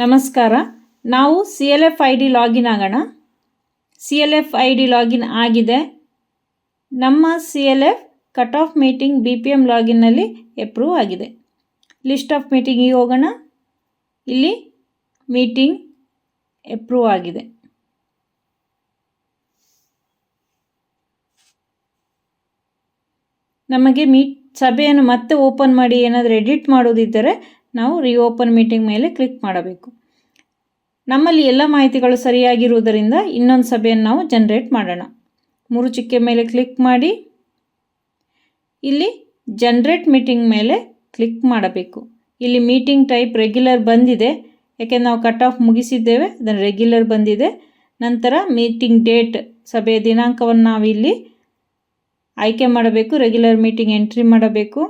ನಮಸ್ಕಾರ. ನಾವು C L F I D login ಆಗೋಣ. C L F I D login ಆಗಿದೆ. ನಮ್ಮ C L F cut off meeting B P M ಲಾಗಿನ್ನಲ್ಲಿ approve ಆಗಿದೆ. List of ಮೀಟಿಂಗಿಗೆ ಹೋಗೋಣ. ಇಲ್ಲಿ ಮೀಟಿಂಗ್ ಎಪ್ರೂವ್ ಆಗಿದೆ. ನಮಗೆ ಮೀಟ್ ಸಭೆಯನ್ನು ಮತ್ತೆ ಓಪನ್ ಮಾಡಿ ಏನಾದರೂ ಎಡಿಟ್ ಮಾಡೋದಿದ್ದರೆ ನಾವು ರಿಓಪನ್ ಮೀಟಿಂಗ್ ಮೇಲೆ ಕ್ಲಿಕ್ ಮಾಡಬೇಕು. ನಮ್ಮಲ್ಲಿ ಎಲ್ಲ ಮಾಹಿತಿಗಳು ಸರಿಯಾಗಿರುವುದರಿಂದ ಇನ್ನೊಂದು ಸಭೆಯನ್ನು ನಾವು ಜನ್ರೇಟ್ ಮಾಡೋಣ. ಮೂರು ಚುಕ್ಕೆ ಮೇಲೆ ಕ್ಲಿಕ್ ಮಾಡಿ. ಇಲ್ಲಿ ಜನ್ರೇಟ್ ಮೀಟಿಂಗ್ ಮೇಲೆ ಕ್ಲಿಕ್ ಮಾಡಬೇಕು. ಇಲ್ಲಿ ಮೀಟಿಂಗ್ ಟೈಪ್ ರೆಗ್ಯುಲರ್ ಬಂದಿದೆ. ಯಾಕೆಂದ್ರೆ ನಾವು ಕಟ್ ಆಫ್ ಮುಗಿಸಿದ್ದೇವೆ, ಅದನ್ನು ರೆಗ್ಯುಲರ್ ಬಂದಿದೆ. ನಂತರ ಮೀಟಿಂಗ್ ಡೇಟ್ ಸಭೆಯ ದಿನಾಂಕವನ್ನು ನಾವು ಇಲ್ಲಿ ಆಯ್ಕೆ ಮಾಡಬೇಕು ರೆಗ್ಯುಲರ್ ಮೀಟಿಂಗ್ ಎಂಟ್ರಿ ಮಾಡಬೇಕು.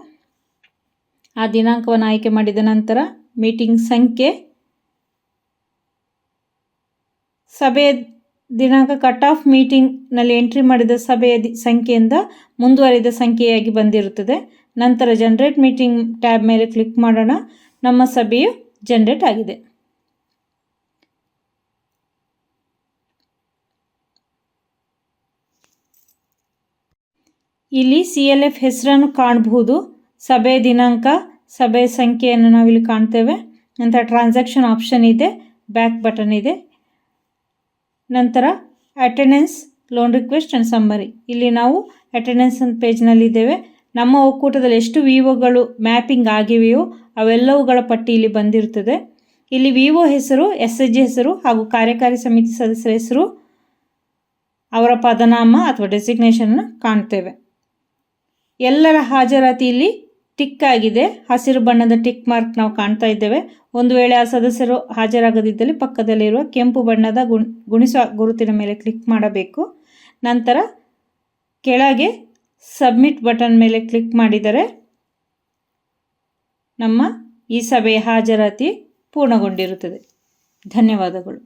ಆ ದಿನಾಂಕವನ್ನು ಆಯ್ಕೆ ಮಾಡಿದ ನಂತರ ಮೀಟಿಂಗ್ ಸಂಖ್ಯೆ ಸಭೆಯ ದಿನಾಂಕ ಕಟ್ ಆಫ್ ಮೀಟಿಂಗ್ನಲ್ಲಿ ಎಂಟ್ರಿ ಮಾಡಿದ ಸಭೆಯ ಸಂಖ್ಯೆಯಿಂದ ಮುಂದುವರಿದ ಸಂಖ್ಯೆಯಾಗಿ ಬಂದಿರುತ್ತದೆ. ನಂತರ ಜನ್ರೇಟ್ ಮೀಟಿಂಗ್ ಟ್ಯಾಬ್ ಮೇಲೆ ಕ್ಲಿಕ್ ಮಾಡೋಣ. ನಮ್ಮ ಸಭೆಯು ಜನ್ರೇಟ್ ಆಗಿದೆ. ಇಲ್ಲಿ ಸಿ ಎಲ್ ಎಫ್ ಹೆಸರನ್ನು ಕಾಣಬಹುದು. ಸಭೆ ದಿನಾಂಕ, ಸಭೆ ಸಂಖ್ಯೆಯನ್ನು ನಾವಿಲ್ಲಿ ಕಾಣ್ತೇವೆ. ನಂತರ ಟ್ರಾನ್ಸಾಕ್ಷನ್ ಆಪ್ಷನ್ ಇದೆ ಬ್ಯಾಕ್ ಬಟನ್ ಇದೆ. ನಂತರ attendance loan request and summary ಇಲ್ಲಿ ನಾವು ಅಟೆಂಡೆನ್ಸ್ ಅಂತ ಪೇಜ್ನಲ್ಲಿದ್ದೇವೆ ನಮ್ಮ ಒಕ್ಕೂಟದಲ್ಲಿ ಎಷ್ಟು ವಿವೋಗಳು ಮ್ಯಾಪಿಂಗ್ ಆಗಿವೆಯೋ ಅವೆಲ್ಲವುಗಳ ಪಟ್ಟಿ ಇಲ್ಲಿ ಬಂದಿರುತ್ತದೆ ಇಲ್ಲಿ ವಿವೋ ಹೆಸರು ಎಸ್ ಎಚ್ ಜಿ ಹೆಸರು ಹಾಗೂ ಕಾರ್ಯಕಾರಿ ಸಮಿತಿ ಸದಸ್ಯರ ಹೆಸರು, ಅವರ ಪದನಾಮ ಅಥವಾ ಡೆಸಿಗ್ನೇಷನ್ ಕಾಣ್ತೇವೆ. ಎಲ್ಲರ ಹಾಜರಾತಿ ಇಲ್ಲಿ ಟಿಕ್ ಆಗಿದೆ. ಹಸಿರು ಬಣ್ಣದ ಟಿಕ್ ಮಾರ್ಕ್ ನಾವು ಕಾಣ್ತಾ ಇದ್ದೇವೆ. ಒಂದು ವೇಳೆ ಆ ಸದಸ್ಯರು ಹಾಜರಾಗದಿದ್ದಲ್ಲಿ ಪಕ್ಕದಲ್ಲಿರುವ ಕೆಂಪು ಬಣ್ಣದ ಗುಣ ಗುಣಿಸುವ ಗುರುತಿನ ಮೇಲೆ ಕ್ಲಿಕ್ ಮಾಡಬೇಕು. ನಂತರ ಕೆಳಗೆ ಸಬ್ಮಿಟ್ ಬಟನ್ ಮೇಲೆ ಕ್ಲಿಕ್ ಮಾಡಿದರೆ ನಮ್ಮ ಈ ಸಭೆಯ ಹಾಜರಾತಿ ಪೂರ್ಣಗೊಂಡಿರುತ್ತದೆ. ಧನ್ಯವಾದಗಳು.